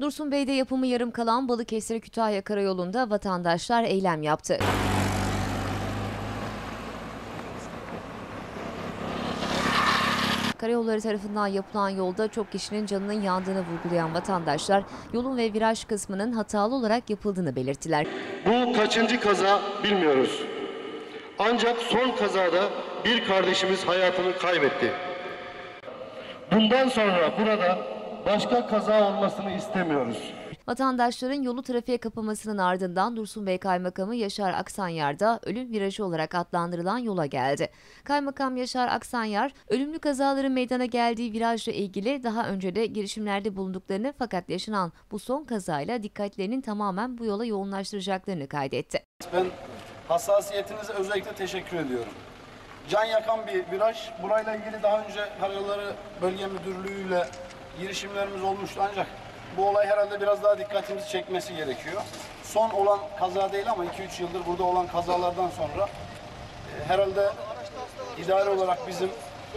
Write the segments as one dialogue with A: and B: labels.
A: Dursun Bey'de yapımı yarım kalan Balıkesir Kütahya Karayolu'nda vatandaşlar eylem yaptı. Karayolları tarafından yapılan yolda çok kişinin canının yandığını vurgulayan vatandaşlar yolun ve viraj kısmının hatalı olarak yapıldığını belirttiler.
B: Bu kaçıncı kaza bilmiyoruz. Ancak son kazada bir kardeşimiz hayatını kaybetti. Bundan sonra burada başka kaza olmasını istemiyoruz.
A: Vatandaşların yolu trafiğe kapamasının ardından Dursun Bey Kaymakamı Yaşar Aksanyar da ölüm virajı olarak adlandırılan yola geldi. Kaymakam Yaşar Aksanyar, ölümlü kazaların meydana geldiği virajla ilgili daha önce de girişimlerde bulunduklarını fakat yaşanan bu son kazayla dikkatlerinin tamamen bu yola yoğunlaştıracaklarını kaydetti.
C: Ben hassasiyetinize özellikle teşekkür ediyorum. Can yakan bir viraj. Burayla ilgili daha önce Karayolları Bölge Müdürlüğü'yle girişimlerimiz olmuştu ancak bu olay herhalde biraz daha dikkatimizi çekmesi gerekiyor. Son olan kaza değil ama 2-3 yıldır burada olan kazalardan sonra e, herhalde idare olarak bizim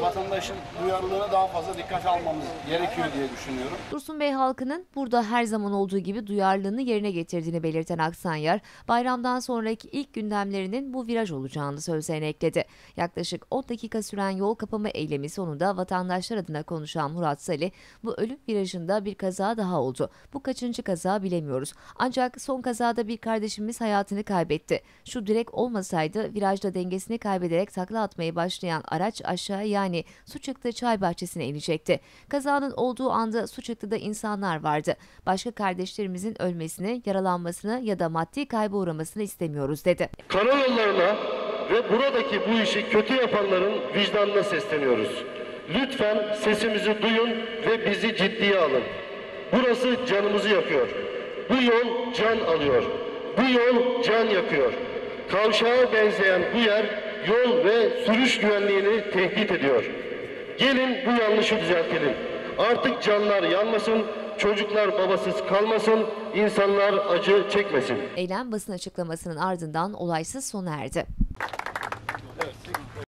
C: vatandaşın duyarlılığına daha fazla dikkate almamız gerekiyor diye düşünüyorum.
A: Dursun Bey halkının burada her zaman olduğu gibi duyarlılığını yerine getirdiğini belirten Aksanyar, bayramdan sonraki ilk gündemlerinin bu viraj olacağını sözlerine ekledi. Yaklaşık 10 dakika süren yol kapama eylemi sonunda vatandaşlar adına konuşan Murat Salih, bu ölüm virajında bir kaza daha oldu. Bu kaçıncı kaza bilemiyoruz. Ancak son kazada bir kardeşimiz hayatını kaybetti. Şu direk olmasaydı virajda dengesini kaybederek takla atmaya başlayan araç aşağı yani su çay bahçesine inecekti. Kazanın olduğu anda su çıktıda insanlar vardı. Başka kardeşlerimizin ölmesini, yaralanmasını ya da maddi kayba uğramasını istemiyoruz dedi.
B: Karayollarına ve buradaki bu işi kötü yapanların vicdanına sesleniyoruz. Lütfen sesimizi duyun ve bizi ciddiye alın. Burası canımızı yakıyor. Bu yol can alıyor. Bu yol can yakıyor. Kavşağa benzeyen bu yer yol ve sürüş güvenliğini tehdit ediyor. Gelin bu yanlışı düzeltelim. Artık canlar yanmasın, çocuklar babasız kalmasın, insanlar acı çekmesin.
A: Eylem basın açıklamasının ardından olaysız sona erdi.